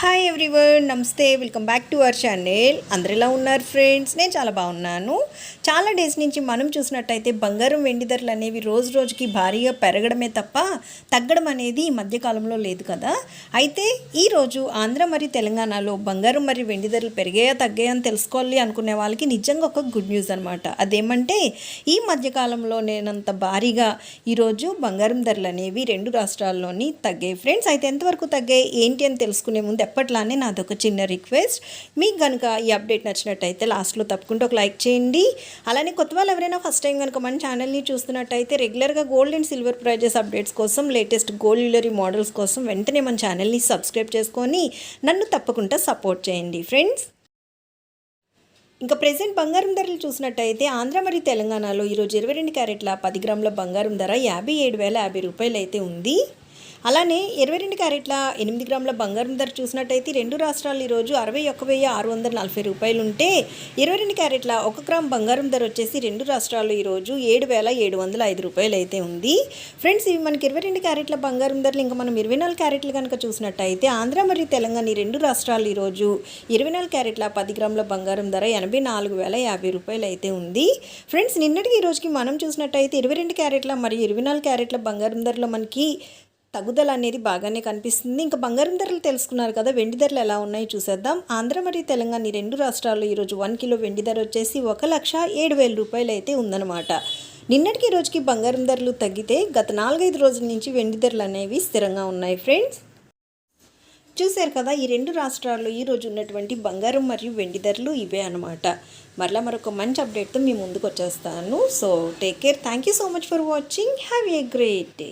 Hi everyone నమస్తే welcome back to our channel అందరు ఎలా ఉన్నారు ఫ్రెండ్స్ నేను చాలా బాగున్నాను. చాలా డేస్ నుంచి మనం చూసినట్టయితే బంగారం వెండి ధరలు అనేవి రోజు రోజుకి భారీగా పెరగడమే తప్ప తగ్గడం అనేది ఈ మధ్యకాలంలో లేదు కదా. అయితే ఈరోజు ఆంధ్ర మరియు తెలంగాణలో బంగారం మరియు వెండి ధరలు పెరిగాయా తగ్గాయా అని తెలుసుకోవాలి అనుకునే వాళ్ళకి నిజంగా ఒక గుడ్ న్యూస్ అనమాట అదేమంటే ఈ మధ్యకాలంలో నేనంత భారీగా ఈరోజు బంగారం ధరలు అనేవి రెండు రాష్ట్రాల్లోని తగ్గాయి. ఫ్రెండ్స్ అయితే ఎంతవరకు తగ్గాయి? ఏంటి అని తెలుసుకునే ముందు ఎప్పట్లానే నాదొక చిన్న రిక్వెస్ట్. మీకు కనుక ఈ అప్డేట్ నచ్చినట్టయితే లాస్ట్లో తప్పకుండా ఒక లైక్ చేయండి. అలానే కొత్త వాళ్ళు ఎవరైనా ఫస్ట్ టైం కనుక మన ఛానల్ని చూస్తున్నట్టయితే రెగ్యులర్గా gold and silver prices updates కోసం లేటెస్ట్ గోల్డ్ జ్యువెలరీ మోడల్స్ కోసం వెంటనే మన ఛానల్ని సబ్స్క్రైబ్ చేసుకొని నన్ను తప్పకుండా సపోర్ట్ చేయండి. ఫ్రెండ్స్ ఇంకా ప్రెసెంట్ బంగారం ధరలు చూసినట్టయితే ఆంధ్ర మరియు తెలంగాణలో ఈరోజు ఇరవై రెండు క్యారెట్ల పది గ్రాముల బంగారం ధర యాభై ఏడు వేల యాభై రూపాయలు అయితే ఉంది. అలానే ఇరవై రెండు క్యారెట్ల ఎనిమిది గ్రాముల బంగారం ధర చూసినట్టయితే రెండు రాష్ట్రాలు ఈరోజు అరవై ఒక్క వెయ్యి ఆరు వందల నలభై రూపాయలు ఉంటే ఇరవై రెండు క్యారెట్ల ఒక గ్రామ్ బంగారం ధర వచ్చేసి రెండు రాష్ట్రాలు ఈరోజు ఏడు వేల ఏడు వందల ఐదు రూపాయలు అయితే ఉంది. ఫ్రెండ్స్ ఇవి మనకి ఇరవై రెండు క్యారెట్ల బంగారం ధరలు. ఇంకా మనం ఇరవై నాలుగు క్యారెట్లు కనుక చూసినట్టయితే ఆంధ్ర మరియు తెలంగాణ ఈ రెండు రాష్ట్రాలు ఈరోజు ఇరవై నాలుగు క్యారెట్ల పది గ్రాముల బంగారం ధర ఎనభై నాలుగు వేల యాభై రూపాయలు అయితే ఉంది. ఫ్రెండ్స్ నిన్నటికి ఈ రోజుకి మనం చూసినట్టయితే ఇరవై రెండు క్యారెట్ల మరియు ఇరవై నాలుగు క్యారెట్ల బంగారం ధరలో మనకి తగ్గుదల అనేది బాగానే కనిపిస్తుంది. ఇంకా బంగారం ధరలు తెలుసుకున్నారు కదా వెండి ధరలు ఎలా ఉన్నాయో చూసేద్దాం. ఆంధ్ర మరియు తెలంగాణ ఈ రెండు రాష్ట్రాల్లో ఈరోజు వన్ కిలో వెండి ధర వచ్చేసి ఒక లక్ష ఏడు వేల రూపాయలు అయితే ఉందన్నమాట. నిన్నటికి ఈ రోజుకి బంగారం ధరలు తగ్గితే గత నాలుగైదు రోజుల నుంచి వెండి ధరలు అనేవి స్థిరంగా ఉన్నాయి ఫ్రెండ్స్. చూశారు కదా ఈ రెండు రాష్ట్రాల్లో ఈ రోజు ఉన్నటువంటి బంగారం మరియు వెండి ధరలు ఇవే అనమాట మరలా మరొక మంచి అప్డేట్తో మీ ముందుకు వచ్చేస్తాను. So take care thank you so much for watching have a great day